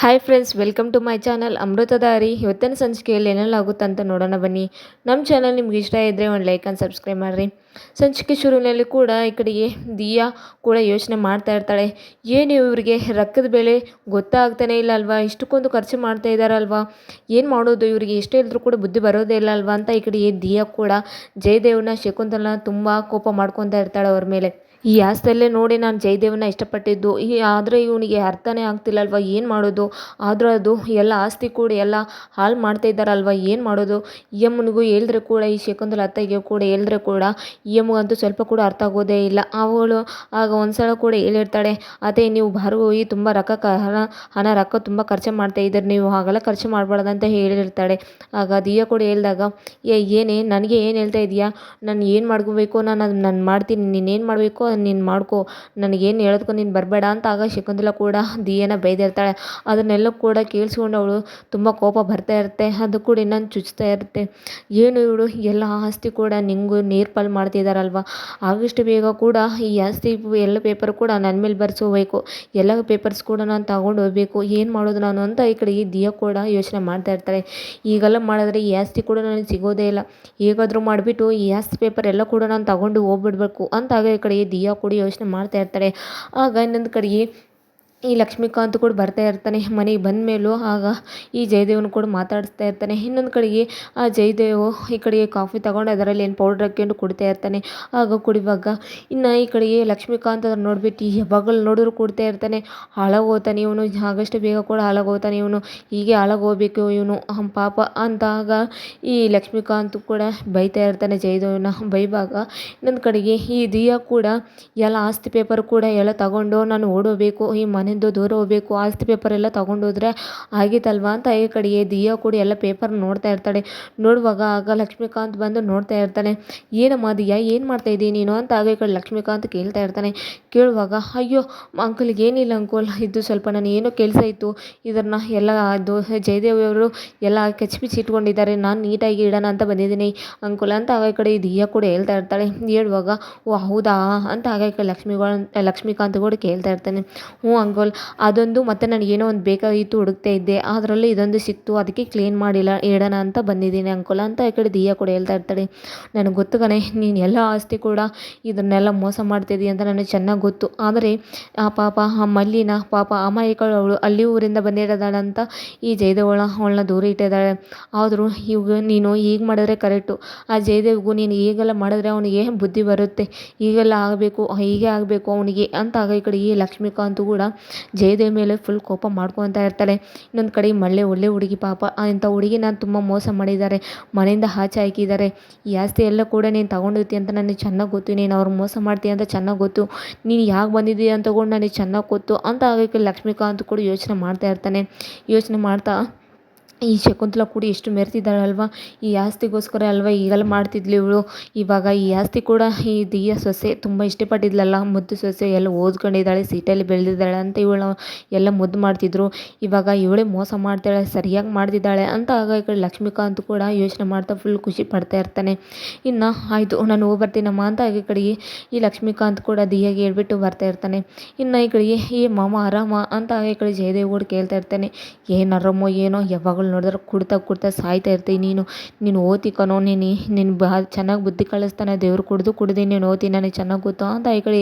Hi friends welcome to my channel Amruthadari ಇವತ್ತಿನ ಸಂಚಿಕೆಯಲ್ಲಿ ಏನೆಲ್ಲ ಆಗುತ್ತೆ ಅಂತ ನೋಡೋಣ ಬನ್ನಿ. ನಮ್ಮ ಚಾನಲ್ ನಿಮ್ಗೆ ಇಷ್ಟ ಇದ್ದರೆ ಒಂದು ಲೈಕ್ ಆ್ಯಂಡ್ ಸಬ್ಸ್ಕ್ರೈಬ್ ಮಾಡಿರಿ. ಸಂಚಿಕೆ ಶುರುವಿನಲ್ಲಿ ಕೂಡ ಈ ಕಡೆಗೆ ದಿಯಾ ಕೂಡ ಯೋಚನೆ ಮಾಡ್ತಾ ಇರ್ತಾಳೆ. ಏನು ಇವರಿಗೆ ರೊಕ್ಕದ ಬೆಲೆ ಗೊತ್ತಾಗ್ತಾನೆ ಇಲ್ಲ ಅಲ್ವಾ? ಇಷ್ಟಕ್ಕೊಂದು ಖರ್ಚು ಮಾಡ್ತಾ ಇದ್ದಾರಲ್ವಾ ಏನು ಮಾಡೋದು? ಇವರಿಗೆ ಎಷ್ಟೇ ಇದ್ರೂ ಕೂಡ ಬುದ್ಧಿ ಬರೋದೇ ಇಲ್ಲ ಅಲ್ವಾ ಅಂತ ಈ ಕಡೆಗೆ ದಿಯಾ ಕೂಡ ಜಯದೇವನ ಶಕುಂತಲನ ತುಂಬ ಕೋಪ ಮಾಡ್ಕೊತಾ ಇರ್ತಾಳೆ ಅವ್ರ ಮೇಲೆ. ಈ ಆಸ್ತಲ್ಲೇ ನೋಡಿ ನಾನು ಜಯದೇವನ ಇಷ್ಟಪಟ್ಟಿದ್ದು. ಈ ಆದರೆ ಇವನಿಗೆ ಅರ್ಥನೇ ಆಗ್ತಿಲ್ಲ ಅಲ್ವಾ ಏನು ಮಾಡೋದು? ಆದರೂ ಅದು ಎಲ್ಲ ಆಸ್ತಿ ಕೂಡ ಎಲ್ಲ ಹಾಳು ಮಾಡ್ತಾ ಇದ್ದಾರಲ್ವ? ಏನು ಮಾಡೋದು? ಈ ಅಮ್ಮನಿಗೂ ಹೇಳಿದ್ರೆ ಕೂಡ, ಈ ಶಕುಂತಲ ಅತ್ತೆಗೆ ಕೂಡ ಹೇಳಿದ್ರೆ ಕೂಡ, ಈ ಅಮ್ಮಗಂತೂ ಸ್ವಲ್ಪ ಕೂಡ ಅರ್ಥ ಆಗೋದೇ ಇಲ್ಲ. ಅವಳು ಆಗ ಒಂದ್ಸಲ ಕೂಡ ಹೇಳಿರ್ತಾಳೆ ಅದೇ ನೀವು ಬಾರು ಹೋಗಿ ತುಂಬ ರೊಕ್ಕ ಹಣ ಹಣ ರೊಕ್ಕ ತುಂಬ ಖರ್ಚು ಮಾಡ್ತಾ ಇದ್ದೀರಿ. ನೀವು ಹಾಗೆಲ್ಲ ಖರ್ಚು ಮಾಡಬಾರ್ದಂತ ಹೇಳಿರ್ತಾಳೆ. ಆಗ ಅದೀಯ ಕೂಡ ಹೇಳಿದಾಗ, ಏ, ಏನೇ, ನನಗೆ ಏನು ಹೇಳ್ತಾ ಇದೆಯಾ? ನಾನು ಏನು ಮಾಡ್ಕೋಬೇಕು? ನಾನು ಅದು, ನಾನು ಮಾಡ್ತೀನಿ. ನೀನೇನು ಮಾಡಬೇಕು? ನೀನು ಮಾಡ್ಕೊ, ನನಗೇನು ಹೇಳೋದಕ್ಕೂ ನೀನು ಬರಬೇಡ ಅಂತ ಆಗ ಶಕುಂತಲ ಕೂಡ ದಿಯನ ಬೈದಿರ್ತಾಳೆ. ಅದನ್ನೆಲ್ಲ ಕೂಡ ಕೇಳಿಸ್ಕೊಂಡು ಅವಳು ತುಂಬ ಕೋಪ ಬರ್ತಾ ಇರುತ್ತೆ, ಅದು ಕೂಡ ಇನ್ನೊಂದು ಚುಚ್ತಾ ಇರುತ್ತೆ. ಏನು ಇವಳು, ಎಲ್ಲ ಆಸ್ತಿ ಕೂಡ ನಿಂಗೂ ನೀರು ಪಾಲು ಮಾಡ್ತಿದ್ದಾರಲ್ವ ಆದಷ್ಟು ಬೇಗ ಕೂಡ ಈ ಆಸ್ತಿ ಎಲ್ಲ ಪೇಪರ್ ಕೂಡ ನನ್ನ ಮೇಲೆ ಬರ್ಸೋಬೇಕು. ಎಲ್ಲ ಪೇಪರ್ಸ್ ಕೂಡ ನಾನು ತಗೊಂಡು ಹೋಗ್ಬೇಕು. ಏನು ಮಾಡೋದು ನಾನು ಅಂತ ಈ ಕಡೆ ಈ ದಿಯ ಕೂಡ ಯೋಚನೆ ಮಾಡ್ತಾ ಇರ್ತಾರೆ ಈಗೆಲ್ಲ ಮಾಡಿದ್ರೆ ಈ ಆಸ್ತಿ ಕೂಡ ನನಗೆ ಸಿಗೋದೇ ಇಲ್ಲ. ಹೇಗಾದರೂ ಮಾಡಿಬಿಟ್ಟು ಈ ಆಸ್ತಿ ಪೇಪರ್ ಎಲ್ಲ ಕೂಡ ನಾನು ತಗೊಂಡು ಹೋಗ್ಬಿಡ್ಬೇಕು ಅಂತ ಆಗ ಈ ಕಡೆ ದಿಯಾ ಕೊಡಿ ಯೋಚನೆ ಮಾಡ್ತಾ ಇರ್ತಾರೆ. ಆಗ ಇನ್ನೊಂದು ಕಡೆಗೆ ಈ ಲಕ್ಷ್ಮೀಕಾಂತ್ ಕೂಡ ಬರ್ತಾ ಇರ್ತಾನೆ ಮನೆಗೆ ಬಂದ ಮೇಲೂ, ಆಗ ಈ ಜಯದೇವನು ಕೂಡ ಮಾತಾಡಿಸ್ತಾ ಇರ್ತಾನೆ. ಇನ್ನೊಂದು ಕಡೆಗೆ ಆ ಜಯದೇವ್ ಈ ಕಡೆಗೆ ಕಾಫಿ ತಗೊಂಡು ಅದರಲ್ಲಿ ಏನು ಪೌಡ್ರ್ ಹಾಕ್ಕೊಂಡು ಕುಡಿತಾ ಇರ್ತಾನೆ. ಆಗ ಕುಡಿವಾಗ ಇನ್ನು ಈ ಕಡೆಗೆ ಲಕ್ಷ್ಮೀಕಾಂತ್ ಅದನ್ನು ನೋಡ್ಬಿಟ್ಟು ಯಾವಾಗಲೂ ನೋಡಿದ್ರು ಕುಡ್ತಾ ಇರ್ತಾನೆ. ಹಾಳಾಗೋಗ್ತಾನೆ ಇವನು ಆಗಷ್ಟು ಬೇಗ ಕೂಡ ಹಾಳಾಗೋಗ್ತಾನೆ ಇವನು. ಹೀಗೆ ಹಾಳಾಗೋಗ್ಬೇಕು ಇವನು. ಪಾಪ ಅಂತ ಆಗ ಈ ಲಕ್ಷ್ಮೀಕಾಂತ್ ಕೂಡ ಬೈತಾ ಇರ್ತಾನೆ ಜಯದೇವನ. ಬೈವಾಗ ಇನ್ನೊಂದು ಕಡೆಗೆ ಈ ದಿಯಾ ಕೂಡ, ಎಲ್ಲ ಆಸ್ತಿ ಪೇಪರ್ ಕೂಡ ಎಲ್ಲ ತಗೊಂಡು, ನಾನು ಓಡೋಬೇಕು ಈ ಮನೆ ಮನೆಯಿಂದ ದೂರ ಹೋಗ್ಬೇಕು, ಆಸ್ತಿ ಪೇಪರ್ ಎಲ್ಲ ತೊಗೊಂಡೋದ್ರೆ ಆಗಿತ್ತಲ್ವಾ ಅಂತ ಈ ಕಡೆಗೆ ದಿಯಾ ಕೂಡ ಎಲ್ಲ ಪೇಪರ್ ನೋಡ್ತಾ ಇರ್ತಾಳೆ. ನೋಡುವಾಗ ಆಗ ಲಕ್ಷ್ಮೀಕಾಂತ್ ಬಂದು ನೋಡ್ತಾ ಇರ್ತಾನೆ. ಏನಮ್ಮ ದಿಯಾ, ಏನು ಮಾಡ್ತಾ ಇದ್ದೀನಿ ನೀನು ಅಂತ ಆಗ ಈ ಕಡೆ ಲಕ್ಷ್ಮೀಕಾಂತ್ ಕೇಳ್ತಾ ಇರ್ತಾನೆ. ಕೇಳುವಾಗ, ಅಯ್ಯೋ ಅಂಕಲ್ಗೆ ಏನಿಲ್ಲ ಅಂಕಲ್ ಇದು ಸ್ವಲ್ಪ ನಾನು ಏನೋ ಕೆಲಸ ಇತ್ತು, ಇದನ್ನ ಎಲ್ಲ ಅದು ಜಯದೇವ್ ಅವರು ಎಲ್ಲ ಕೆಚ್ಪಿಚ್ಚಿ ಇಟ್ಕೊಂಡಿದ್ದಾರೆ, ನಾನು ನೀಟಾಗಿ ಇಡೋಣ ಅಂತ ಬಂದಿದ್ದೀನಿ ಅಂಕುಲ್ ಅಂತ ಆಗ ಈ ಕಡೆ ದಿಯಾ ಕೂಡ ಹೇಳ್ತಾ ಇರ್ತಾಳೆ. ಹೇಳುವಾಗ, ಓ, ಹೌದಾ? ಅಂತ ಆಗ ಈ ಕಡೆ ಲಕ್ಷ್ಮಿಗಳು, ಲಕ್ಷ್ಮೀಕಾಂತ್ ಕೂಡ ಕೇಳ್ತಾ ಇರ್ತಾನೆ. ಹ್ಞೂ ಅಂಕಲ್ ಅಂಕಲ್ ಅದೊಂದು ಮತ್ತು ನನಗೇನೋ ಒಂದು ಬೇಕಾಗಿತ್ತು ಹುಡುಕ್ತಾ ಇದ್ದೆ. ಅದರಲ್ಲಿ ಇದೊಂದು ಸಿಕ್ತು. ಅದಕ್ಕೆ ಕ್ಲೀನ್ ಮಾಡಿಲ್ಲ. ಇಡೋಣ ಅಂತ ಬಂದಿದ್ದೀನಿ ಅಂಕೋಲ. ಅಂತ ಈ ಕಡೆ ದಿಯಾ ಕೂಡ ಹೇಳ್ತಾ ಇರ್ತಾಳೆ. ನನಗೆ ಗೊತ್ತು ಕಣೆ, ನೀನು ಎಲ್ಲ ಆಸ್ತಿ ಕೂಡ ಇದನ್ನೆಲ್ಲ ಮೋಸ ಮಾಡ್ತಿದ್ದೀಯ ಅಂತ ನನಗೆ ಚೆನ್ನಾಗಿ ಗೊತ್ತು. ಆದರೆ, ಆ ಪಾಪ ಆ ಮಲ್ಲಿನ ಪಾಪ ಅಮಾಯಕಳು ಅವಳು ಅಲ್ಲಿ ಊರಿಂದ ಬಂದಿರೋದಾಳೆ ಅಂತ ಈ ಜಯದೇವಳ ಅವಳನ್ನ ದೂರ ಇಟ್ಟಿದ್ದಾಳೆ. ಆದರೂ ಇವಾಗ ನೀನು ಈಗ ಮಾಡಿದ್ರೆ ಕರೆಕ್ಟು. ಆ ಜಯದೇವ್ಗೂ ನೀನು ಈಗೆಲ್ಲ ಮಾಡಿದ್ರೆ ಅವನಿಗೆ ಬುದ್ಧಿ ಬರುತ್ತೆ. ಈಗೆಲ್ಲ ಆಗಬೇಕು, ಹೀಗೆ ಆಗಬೇಕು ಅವನಿಗೆ ಅಂತ ಆಗ ಈ ಕಡೆ ಈ ಲಕ್ಷ್ಮೀಕಾಂತ್ ಕೂಡ ಜಯದೇವ್ ಮೇಲೆ ಫುಲ್ ಕೋಪ ಮಾಡ್ಕೊತಾ ಇರ್ತಾಳೆ. ಇನ್ನೊಂದು ಕಡೆ ಮಳ್ಳೆ ಒಳ್ಳೆ ಹುಡುಗಿ ಪಾಪ. ಇಂಥ ಹುಡುಗಿ ನಾನು ತುಂಬ ಮೋಸ ಮಾಡಿದ್ದಾರೆ. ಮನೆಯಿಂದ ಆಚೆ ಹಾಕಿದ್ದಾರೆ. ಈ ಆಸ್ತಿ ಎಲ್ಲ ಕೂಡ ನೀನು ತಗೊಂಡಿರ್ತಿ ಅಂತ ನನಗೆ ಚೆನ್ನಾಗಿ ಗೊತ್ತು. ನೀನು ಅವ್ರು ಮೋಸ ಮಾಡ್ತೀಯ ಅಂತ ಚೆನ್ನಾಗಿ ಗೊತ್ತು. ನೀನು ಯಾಕೆ ಬಂದಿದ್ದೀಯ ಅಂತ ಕೂಡ ನನಗೆ ಚೆನ್ನಾಗಿ ಗೊತ್ತು. ಅಂತ ಆಗಕ್ಕೆ ಲಕ್ಷ್ಮೀಕಾಂತ್ ಕೂಡ ಯೋಚನೆ ಮಾಡ್ತಾ ಇರ್ತಾನೆ. ಯೋಚನೆ ಮಾಡ್ತಾ ಈ ಶಕುಂತಲ ಕೂಡ ಎಷ್ಟು ಅಲ್ವಾ ಈ ಆಸ್ತಿಗೋಸ್ಕರ ಅಲ್ವಾ ಈಗೆಲ್ಲ ಮಾಡ್ತಿದ್ಲು ಇವಳು? ಇವಾಗ ಈ ಆಸ್ತಿ ಕೂಡ ಈ ದಿಯ ಸೊಸೆ ತುಂಬ ಇಷ್ಟಪಟ್ಟಿದ್ಲಲ್ಲ, ಮುದ್ದು ಸೊಸೆ ಎಲ್ಲ ಓದ್ಕೊಂಡಿದ್ದಾಳೆ, ಸೀಟಲ್ಲಿ ಬೆಳೆದಿದ್ದಾಳೆ ಅಂತ ಇವಳು ಎಲ್ಲ ಮುದ್ದು ಮಾಡ್ತಿದ್ರು. ಇವಾಗ ಇವಳೇ ಮೋಸ ಮಾಡ್ತಾಳೆ, ಸರಿಯಾಗಿ ಮಾಡ್ತಿದ್ದಾಳೆ ಅಂತ ಆಗ ಈ ಕಡೆ ಲಕ್ಷ್ಮೀಕಾಂತ್ ಕೂಡ ಯೋಚನೆ ಮಾಡ್ತಾ ಫುಲ್ ಖುಷಿ ಪಡ್ತಾ ಇರ್ತಾನೆ. ಇನ್ನು ಆಯಿತು, ನಾನು ಹೋಗಿ ಬರ್ತೀನಮ್ಮ ಅಂತ ಈ ಕಡೆಗೆ ಈ ಲಕ್ಷ್ಮೀಕಾಂತ್ ಕೂಡ ದಿಯಾಗೆ ಹೇಳ್ಬಿಟ್ಟು ಬರ್ತಾ ಇರ್ತಾನೆ. ಇನ್ನು ಈ ಕಡೆಗೆ ಈ ಮಾಮ ಆರಾಮ ಅಂತ ಈ ಕಡೆ ಜಯದೇವ್ ಕೂಡ ಕೇಳ್ತಾ ಇರ್ತಾನೆ. ಏನು ಆರಾಮೋ ಏನೋ, ಯಾವಾಗಲೂ ನೋಡಿದ್ರೆ ಕುಡ್ತಾ ಕುಡ್ತಾ ಸಾಯ್ತಾ ಇರ್ತೀವಿ ನೀನು ನೀನು ಓದಿ ಕಣೋ, ನೀನು ನಿನ್ನ ಬಾ, ಚೆನ್ನಾಗಿ ಬುದ್ಧಿ ಕಳಿಸ್ತಾನೆ, ದೇವ್ರು ಕುಡ್ದು ಕುಡ್ದು, ನೀನು ಓದಿ ನನಗೆ ಚೆನ್ನಾಗಿ ಗೊತ್ತು ಅಂತ ಈ ಕಡೆ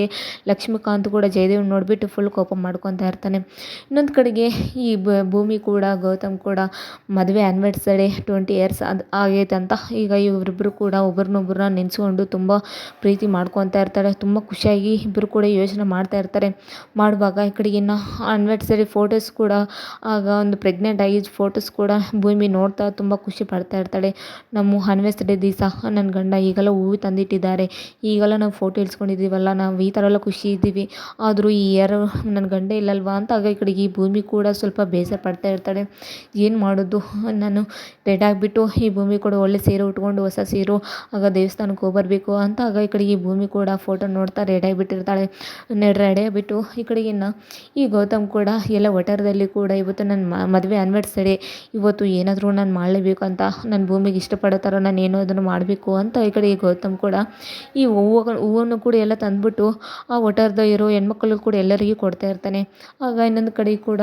ಲಕ್ಷ್ಮೀಕಾಂತ್ ಕೂಡ ಜಯದೇವ್ ನೋಡಿಬಿಟ್ಟು ಫುಲ್ ಕೋಪ ಮಾಡ್ಕೊತಾ ಇರ್ತಾನೆ. ಇನ್ನೊಂದು ಕಡೆಗೆ ಈ ಭೂಮಿ ಕೂಡ, ಗೌತಮ್ ಕೂಡ ಮದುವೆ ಆ್ಯನಿವರ್ಸರಿ ಟ್ವೆಂಟಿ ಇಯರ್ಸ್ ಅದು, ಆಗೈತೆ ಅಂತ ಈಗ ಇವರಿಬ್ಬರು ಕೂಡ ಒಬ್ರನ್ನೊಬ್ರನ್ನ ನೆನೆಸ್ಕೊಂಡು ತುಂಬ ಪ್ರೀತಿ ಮಾಡ್ಕೊತಾ ಇರ್ತಾರೆ. ತುಂಬ ಖುಷಿಯಾಗಿ ಇಬ್ಬರು ಕೂಡ ಯೋಚನೆ ಮಾಡ್ತಾ ಇರ್ತಾರೆ. ಮಾಡುವಾಗ ಈ ಕಡೆಗಿನ್ನ ಇನ್ನು ಆ್ಯನಿವರ್ಸರಿ ಫೋಟೋಸ್ ಕೂಡ, ಆಗ ಒಂದು ಪ್ರೆಗ್ನೆಂಟ್ ಆಗಿದ್ದ ಫೋಟೋಸ್ ಕೂಡ ಭೂಮಿ ನೋಡ್ತಾ ತುಂಬ ಖುಷಿ ಪಡ್ತಾ ಇರ್ತಾಳೆ. ನಮ್ಮ ಆ್ಯನಿವರ್ಸರಿ ದಿವಸ ನನ್ನ ಗಂಡ ಈಗೆಲ್ಲ ಹೂವು ತಂದಿಟ್ಟಿದ್ದಾರೆ. ಈಗೆಲ್ಲ ನಾವು ಫೋಟೋ ಇಳ್ಸ್ಕೊಂಡಿದ್ದೀವಲ್ಲ, ನಾವು ಈ ಥರ ಎಲ್ಲ ಖುಷಿ ಇದ್ದೀವಿ. ಆದರೂ ಈ ಯಾರು ನನ್ನ ಗಂಡ ಇಲ್ಲಲ್ವಾ ಅಂತ ಆಗ ಈ ಕಡೆಗೆ ಈ ಭೂಮಿ ಕೂಡ ಸ್ವಲ್ಪ ಬೇಸರ ಪಡ್ತಾ ಇರ್ತಾಳೆ. ಏನು ಮಾಡೋದು? ನಾನು ರೆಡ್ ಆಗಿಬಿಟ್ಟು ಈ ಭೂಮಿ ಕೂಡ ಒಳ್ಳೆ ಸೀರೆ ಉಟ್ಕೊಂಡು ಹೊಸ ಸೀರು, ಆಗ ದೇವಸ್ಥಾನಕ್ಕೆ ಹೋಗ್ಬರ್ಬೇಕು ಅಂತ ಆಗ ಈ ಕಡೆಗೆ ಈ ಭೂಮಿ ಕೂಡ ಫೋಟೋ ನೋಡ್ತಾ ರೆಡಿ ಆಗಿಬಿಟ್ಟಿರ್ತಾಳೆ. ರೆಡಿ ಆಗಿಬಿಟ್ಟು ಈ ಕಡೆಗಿನ್ನ ಈ ಗೌತಮ್ ಕೂಡ ಎಲ್ಲ ಒಟಾರದಲ್ಲಿ ಕೂಡ ಇವತ್ತು ನನ್ನ ಮದುವೆ ಆ್ಯನಿವರ್ಸರಿ ಇವತ್ತು ಇವತ್ತು ಏನಾದರೂ ನಾನು ಮಾಡಲೇಬೇಕು ಅಂತ ನನ್ನ ಭೂಮಿಗೆ ಇಷ್ಟಪಡೋ ಥರ ನಾನು ಏನೋ ಅದನ್ನು ಮಾಡಬೇಕು ಅಂತ ಈ ಕಡೆ ಗೌತಮ್ ಕೂಡ ಈ ಹೂವುಗಳು, ಹೂವನ್ನು ಕೂಡ ಎಲ್ಲ ತಂದುಬಿಟ್ಟು ಆ ಒಟಾರ್ದ ಇರೋ ಹೆಣ್ಮಕ್ಳು ಕೂಡ ಎಲ್ಲರಿಗೂ ಕೊಡ್ತಾ ಇರ್ತಾನೆ. ಆಗ ಇನ್ನೊಂದು ಕಡೆ ಕೂಡ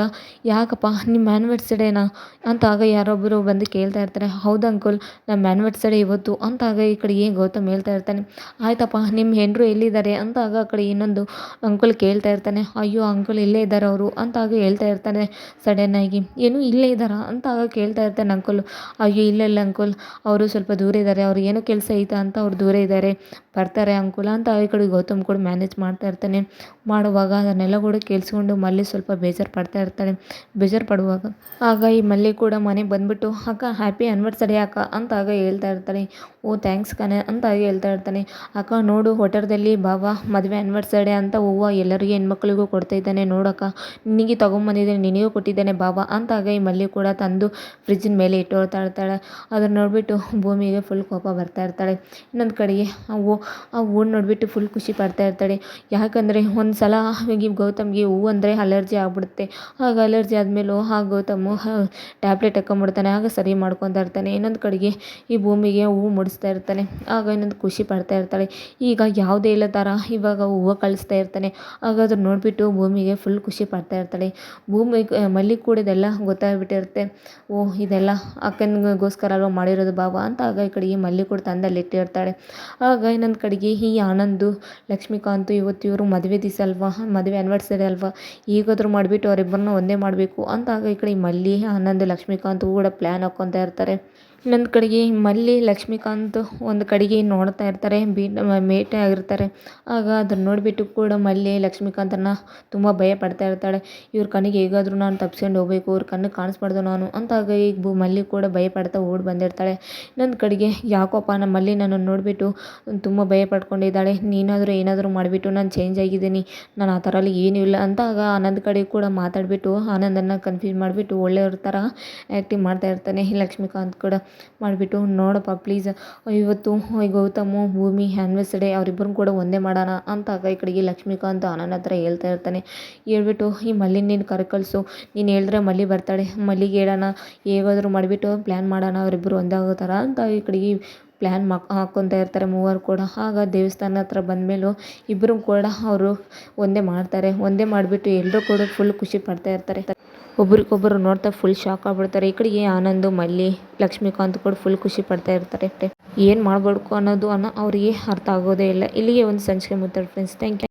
ಯಾಕಪ್ಪ ನಿಮ್ಮ ಆ್ಯನಿವರ್ಸಡೇನಾ ಅಂತ ಆಗ ಯಾರೊಬ್ಬರು ಬಂದು ಕೇಳ್ತಾ ಇರ್ತಾರೆ, ಹೌದು ಅಂಕಲ್ ನಮ್ಮ ಆ್ಯನಿವರ್ಸರಿ ಇವತ್ತು ಅಂತ ಆಗ ಈ ಕಡೆ ಏನು ಗೌತಮ್ ಹೇಳ್ತಾ ಇರ್ತಾನೆ. ಆಯ್ತಪ್ಪ ನಿಮ್ಮ ಹೆಂಡರು ಎಲ್ಲಿದ್ದಾರೆ? ಅಂತ ಆಗ ಆ ಕಡೆ ಇನ್ನೊಂದು ಅಂಕಲ್ ಕೇಳ್ತಾ ಇರ್ತಾನೆ. ಅಯ್ಯೋ, ಅಂಕಲ್ ಇಲ್ಲೇ ಇದ್ದಾರೆ ಅವರು ಅಂತ ಆಗ ಹೇಳ್ತಾ ಇರ್ತಾನೆ ಸಡನ್ನಾಗಿ ಏನು ಇಲ್ಲೇ ಇದ್ದಾರಾ? ಅಂತ ಆಗ ಕೇಳ್ತಾ ಇರ್ತಾನೆ ಅಂಕಲ್, ಅಯ್ಯೋ, ಇಲ್ಲ ಇಲ್ಲ ಅಂಕಲ್, ಅವರು ಸ್ವಲ್ಪ ದೂರ ಇದ್ದಾರೆ, ಅವ್ರು ಏನೋ ಕೆಲಸ ಐತಾ ಅಂತ ಅವ್ರು ದೂರ ಇದ್ದಾರೆ, ಬರ್ತಾರೆ ಅಂಕುಲ ಅಂತ ಈ ಕಡೆ ಗೌತಮ್ ಕೂಡ ಮ್ಯಾನೇಜ್ ಮಾಡ್ತಾ ಇರ್ತಾನೆ. ಮಾಡುವಾಗ ಅದನ್ನೆಲ್ಲ ಕೂಡ ಕೇಳಿಸ್ಕೊಂಡು ಮಲ್ಲಿ ಸ್ವಲ್ಪ ಬೇಜಾರು ಪಡ್ತಾ ಇರ್ತಾಳೆ. ಬೇಜಾರು ಪಡುವಾಗ ಆಗ ಈ ಮಲ್ಲಿ ಕೂಡ ಮನೆಗೆ ಬಂದ್ಬಿಟ್ಟು, ಅಕ್ಕ ಹ್ಯಾಪಿ ಆ್ಯನಿವರ್ಸರಿ ಅಕ್ಕ ಅಂತ ಆಗ ಹೇಳ್ತಾ ಇರ್ತಾನೆ ಓ ಥ್ಯಾಂಕ್ಸ್ ಕಣೆ ಅಂತ ಆಗ ಹೇಳ್ತಾ ಇರ್ತಾನೆ. ಅಕ್ಕ, ನೋಡು ಹೋಟೆಲ್ದಲ್ಲಿ ಬಾಬಾ ಮದುವೆ ಆ್ಯನಿವರ್ಸರಿ ಅಂತ ಹೂವು ಎಲ್ಲರಿಗೂ ಹೆಣ್ಮಕ್ಳಿಗೂ ಕೊಡ್ತಾ ಇದ್ದಾನೆ, ನೋಡಕ್ಕ, ನಿನಗೆ ತೊಗೊಂಬಂದಿದ್ದೇನೆ, ನಿನಗೂ ಕೊಟ್ಟಿದ್ದಾನೆ ಬಾಬಾ ಅಂತ ಆಗ ಈ ಮಲ್ಲಿ ಕೂಡ ತಂದು ಫ್ರಿಜ್ಜಿನ ಮೇಲೆ ಇಟ್ಟೋಳ್ತಾ ಇರ್ತಾಳೆ. ಅದನ್ನು ನೋಡಿಬಿಟ್ಟು ಭೂಮಿಗೆ ಫುಲ್ ಕೋಪ ಬರ್ತಾ ಇರ್ತಾಳೆ. ಇನ್ನೊಂದು ಕಡೆಗೆ ಆ ಹೂ, ಆ ಹೂವನ್ನು ನೋಡಿಬಿಟ್ಟು ಫುಲ್ ಖುಷಿ ಪಡ್ತಾ ಇರ್ತಾಳೆ. ಯಾಕಂದರೆ ಒಂದು ಸಲ ಈ ಗೌತಮ್ಗೆ ಹೂವು ಅಂದರೆ ಅಲರ್ಜಿ ಆಗ್ಬಿಡುತ್ತೆ. ಆಗ ಅಲರ್ಜಿ ಆದಮೇಲೂ ಆ ಗೌತಮ್ ಟ್ಯಾಬ್ಲೆಟ್ ಹಾಕೊಂಬಿಡ್ತಾನೆ ಆಗ ಸರಿ ಮಾಡ್ಕೊತಾ ಇರ್ತಾನೆ. ಇನ್ನೊಂದು ಕಡೆಗೆ ಈ ಭೂಮಿಗೆ ಹೂವು ಮುಡಿಸ್ತಾ ಇರ್ತಾನೆ. ಆಗ ಇನ್ನೊಂದು ಖುಷಿ ಪಡ್ತಾ ಇರ್ತಾಳೆ. ಈಗ ಯಾವುದೇ ಇಲ್ಲ ಥರ ಇವಾಗ ಹೂವು ಕಳಿಸ್ತಾ ಇರ್ತಾನೆ. ಆಗ ಅದನ್ನು ನೋಡಿಬಿಟ್ಟು ಭೂಮಿಗೆ ಫುಲ್ ಖುಷಿ ಪಡ್ತಾ ಇರ್ತಾಳೆ. ಭೂಮಿ, ಮಲ್ಲಿಗೆ ಕೂಡದೆಲ್ಲ ಗೊತ್ತಾಗ್ಬಿಟ್ಟಿರುತ್ತೆ. ಇದೆಲ್ಲ ಅಕ್ಕನಿಗೋಸ್ಕರ ಅಲ್ವ ಮಾಡಿರೋದು ಬಾಬಾ ಅಂತ ಆಗ ಈ ಕಡೆಗೆ ಮಲ್ಲಿ ಕೂಡ ತಂದಲ್ಲಿ ಇಟ್ಟಿರ್ತಾಳೆ ಆಗ ಇನ್ನೊಂದು ಕಡೆಗೆ ಈ ಆನಂದು, ಲಕ್ಷ್ಮೀಕಾಂತು ಇವತ್ತು ಇವರು ಮದುವೆ ದಿವಸ ಅಲ್ವಾ, ಮದುವೆ ಆ್ಯನಿವರ್ಸರಿ ಅಲ್ವಾ, ಈಗಾದರೂ ಮಾಡಿಬಿಟ್ಟು ಅವರಿಬ್ಬರನ್ನ ಒಂದೇ ಮಾಡಬೇಕು ಅಂತ ಆಗ ಈ ಕಡೆ ಮಲ್ಲಿ, ಆನಂದ್, ಲಕ್ಷ್ಮೀಕಾಂತ್ ಕೂಡ ಪ್ಲ್ಯಾನ್ ಹಾಕ್ಕೊತಾ ಇರ್ತಾರೆ. ಇನ್ನೊಂದು ಕಡೆಗೆ ಮಲ್ಲಿ ಲಕ್ಷ್ಮೀಕಾಂತ್ ಒಂದು ಕಡೆಗೆ ನೋಡ್ತಾ ಇರ್ತಾರೆ, ಬೀ ಮೇಟೆ ಆಗಿರ್ತಾರೆ. ಆಗ ಅದನ್ನು ನೋಡಿಬಿಟ್ಟು ಕೂಡ ಮಲ್ಲಿ ಲಕ್ಷ್ಮೀಕಾಂತನ್ನು ತುಂಬ ಭಯ ಪಡ್ತಾ ಇರ್ತಾಳೆ. ಇವ್ರ ಕಣ್ಣಿಗೆ ಹೇಗಾದರೂ ನಾನು ತಪ್ಸ್ಕೊಂಡು ಹೋಗಬೇಕು, ಇವ್ರ ಕಣ್ಣಿಗೆ ಕಾಣಿಸ್ಬಾರ್ದು ನಾನು ಅಂತ ಆಗ ಈಗ ಬು ಮಲ್ಲಿ ಕೂಡ ಭಯ ಪಡ್ತಾ ಓಡಿ ಬಂದಿರ್ತಾಳೆ. ಇನ್ನೊಂದು ಕಡೆಗೆ ಯಾಕೋಪ್ಪ ನಮ್ಮ ಮಲ್ಲಿ ನನ್ನನ್ನು ನೋಡಿಬಿಟ್ಟು ತುಂಬ ಭಯ ಪಡ್ಕೊಂಡಿದ್ದಾಳೆ. ನೀನಾದರೂ ಏನಾದರೂ ಮಾಡಿಬಿಟ್ಟು ನಾನು ಚೇಂಜ್ ಆಗಿದ್ದೀನಿ, ನಾನು ಆ ಥರ ಏನೂ ಇಲ್ಲ ಅಂತ ಆಗ ಆನಂದ್ ಕಡೆ ಕೂಡ ಮಾತಾಡಿಬಿಟ್ಟು ಆನಂದನ್ನು ಕನ್ಫ್ಯೂಸ್ ಮಾಡಿಬಿಟ್ಟು ಒಳ್ಳೆಯವ್ರ ಥರ ಆ್ಯಕ್ಟಿಂಗ್ ಮಾಡ್ತಾ ಇರ್ತಾನೆ ಲಕ್ಷ್ಮೀಕಾಂತ್ ಕೂಡ. ಮಾಡಿಬಿಟ್ಟು ನೋಡಪ್ಪ ಪ್ಲೀಸ್ ಇವತ್ತು ಗೌತಮು, ಭೂಮಿ ಹ್ಯಾನ್ವೆಸ್ ಡೇ ಅವರಿಬ್ಬರು ಕೂಡ ಒಂದೇ ಮಾಡೋಣ ಅಂತ ಈ ಕಡೆಗೆ ಲಕ್ಷ್ಮೀಕಾಂತ್ ಆನಂದ್ ಹತ್ರ ಹೇಳ್ತಾ ಇರ್ತಾನೆ. ಹೇಳ್ಬಿಟ್ಟು, ಈ ಮಲ್ಲಿ ನೀನು ಕರ್ಕಳಿಸು ನೀನು ಹೇಳಿದ್ರೆ ಮಲ್ಲಿ ಬರ್ತಾಳೆ. ಮಲ್ಲಿಗೆ ಹೇಳೋಣ. ಹೇಗಾದರೂ ಮಾಡಿಬಿಟ್ಟು ಪ್ಲ್ಯಾನ್ ಮಾಡೋಣ. ಅವರಿಬ್ಬರು ಒಂದೇ ಆಗೋತಾರ ಅಂತ ಈ ಕಡೆಗೆ ಪ್ಲ್ಯಾನ್ ಮಾ, ಹಾಕ್ಕೊತಾ ಇರ್ತಾರೆ ಮೂವರು ಕೂಡ. ಆಗ ದೇವಸ್ಥಾನ ಹತ್ರ ಬಂದಮೇಲೂ ಇಬ್ಬರು ಕೂಡ ಅವರು ಒಂದೇ ಮಾಡ್ತಾರೆ. ಒಂದೇ ಮಾಡಿಬಿಟ್ಟು ಎಲ್ಲರೂ ಕೂಡ ಫುಲ್ ಖುಷಿ ಪಡ್ತಾ ಇರ್ತಾರೆ. ಒಬ್ರಿಗೊಬ್ಬರು ನೋಡ್ತಾ ಫುಲ್ ಶಾಕ್ ಆಗ್ಬಿಡ್ತಾರೆ. ಈ ಕಡೆಗೆ ಆನಂದು, ಮಲ್ಲಿ, ಲಕ್ಷ್ಮೀಕಾಂತ್ ಕೂಡ ಫುಲ್ ಖುಷಿ ಪಡ್ತಾ ಇರ್ತಾರೆ. ಏನು ಮಾಡಬೇಕು ಅನ್ನೋದು ಅನ್ನೋ ಅವರಿಗೆ ಅರ್ಥ ಆಗೋದೇ ಇಲ್ಲ. ಇಲ್ಲಿಗೆ ಒಂದು ಸಂಚಿಕೆ ಮುತ್ತಾಡ್ ಫ್ರೆಂಡ್ಸ್ ಥ್ಯಾಂಕ್ ಯು